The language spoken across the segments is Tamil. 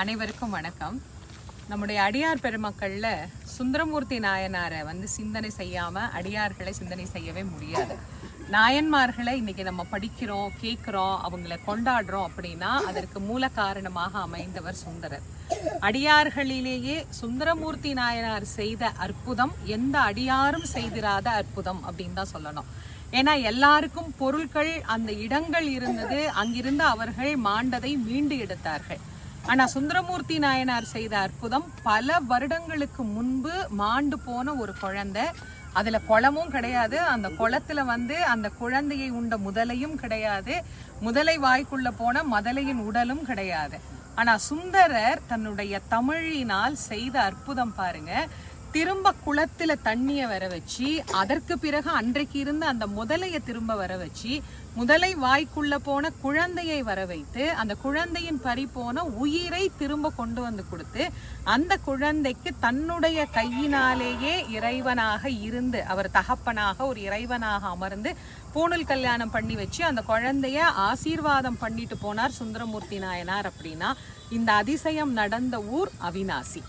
அனைவருக்கும் வணக்கம். நம்முடைய அடியார் பெருமக்கள்ல சுந்தரமூர்த்தி நாயனாரை வந்து சிந்தனை செய்யாம அடியார்களை சிந்தனை செய்யவே முடியாது. நாயன்மார்களை இன்னைக்கு நம்ம படிக்கிறோம் கேட்குறோம் அவங்கள கொண்டாடுறோம் அப்படின்னா அதற்கு மூல காரணமாக அமைந்தவர் சுந்தரர். அடியார்களிலேயே சுந்தரமூர்த்தி நாயனார் செய்த அற்புதம் எந்த அடியாரும் செய்திராத அற்புதம் அப்படின்னு தான் சொல்லணும். ஏன்னா எல்லாருக்கும் பொருட்கள் அந்த இடங்கள் இருந்தது அங்கிருந்து அவர்கள் மாண்டதை மீண்டு எடுத்தார்கள். ஆனா சுந்தரமூர்த்தி நாயனார் செய்த அற்புதம் பல வருடங்களுக்கு முன்பு மாண்டு போன ஒரு குழந்தை. அதுல குளமும் கிடையாது. அந்த குளத்துல வந்து அந்த குழந்தையை உண்ட முதலையும் கிடையாது. முதலை வாய்க்குள்ள போன மதலையின் உடலும் கிடையாது. ஆனா சுந்தரர் தன்னுடைய தமிழினால் செய்த அற்புதம் பாருங்க. திரும்ப குளத்துல தண்ணிய வர வச்சு அதற்கு பிறகு அன்றைக்கு இருந்த அந்த முதலைய திரும்ப வர வச்சு முதலை வாய்க்குள்ள போன குழந்தையை வர வைத்து அந்த குழந்தையின் பறி போன உயிரை திரும்ப கொண்டு வந்து கொடுத்து அந்த குழந்தைக்கு தன்னுடைய கையினாலேயே இறைவனாக இருந்து அவர் தகப்பனாக ஒரு இறைவனாக அமர்ந்து பூணூல் கல்யாணம் பண்ணி வச்சு அந்த குழந்தைய ஆசீர்வாதம் பண்ணிட்டு போனார் சுந்தரமூர்த்தி நாயனார் அப்படின்னா இந்த அதிசயம் நடந்த ஊர் அவினாசி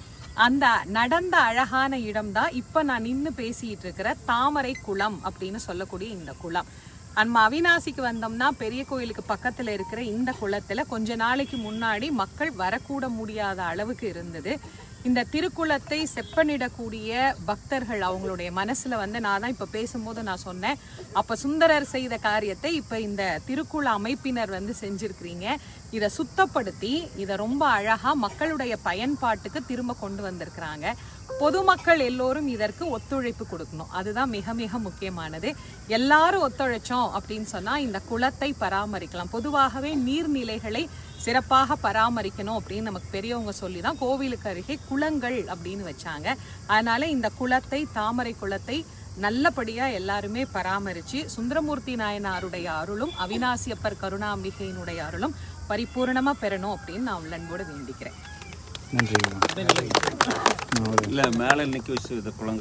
அந்த நடந்த அழகான இடம் தான் இப்ப நான் நின்னு பேசிட்டு இருக்கிற தாமரை குளம் அப்படின்னு சொல்லக்கூடிய இந்த குளம். நம்ம அவினாசிக்கு வந்தோம்னா பெரிய கோயிலுக்கு பக்கத்துல இருக்கிற இந்த குளத்துல கொஞ்ச நாளைக்கு முன்னாடி மக்கள் வரக்கூட முடியாத அளவுக்கு இருந்தது. இந்த திருக்குளத்தை செப்பனிடக்கூடிய பக்தர்கள் அவங்களுடைய மனசுல வந்து நான் தான் இப்ப பேசும்போது நான் சொன்னேன். அப்ப சுந்தரர் செய்த காரியத்தை இப்ப இந்த திருக்குள அமைப்பினர் வந்து செஞ்சிருக்கிறீங்க. இதை சுத்தப்படுத்தி இதை ரொம்ப அழகா மக்களுடைய பயன்பாட்டுக்கு திரும்ப கொண்டு வந்திருக்கிறாங்க. பொதுமக்கள் எல்லோரும் இதற்கு ஒத்துழைப்பு கொடுக்கணும். அதுதான் மிக மிக முக்கியமானது. எல்லாரும் ஒத்துழைச்சோம் அப்படின்னு சொன்னா இந்த குளத்தை பராமரிக்கலாம். பொதுவாகவே நீர்நிலைகளை சிறப்பாக பராமரிக்கணும் அப்படின்னு நமக்கு பெரியவங்க சொல்லி தான் கோவிலுக்கு அருகே குளங்கள் அப்படின்னு வச்சாங்க. அதனால இந்த குளத்தை தாமரை குளத்தை நல்லபடியா எல்லாருமே பராமரிச்சு சுந்தரமூர்த்தி நாயனாருடைய அருளும் அவினாசியப்பர் கருணாம்பிகையினுடைய அருளும் பரிபூர்ணமா பெறணும் அப்படின்னு நான் உள்ளன்போடு வேண்டிக்கிறேன். நன்றி. இல்லை மேலே நிற்க வச்சு இதை குழந்தை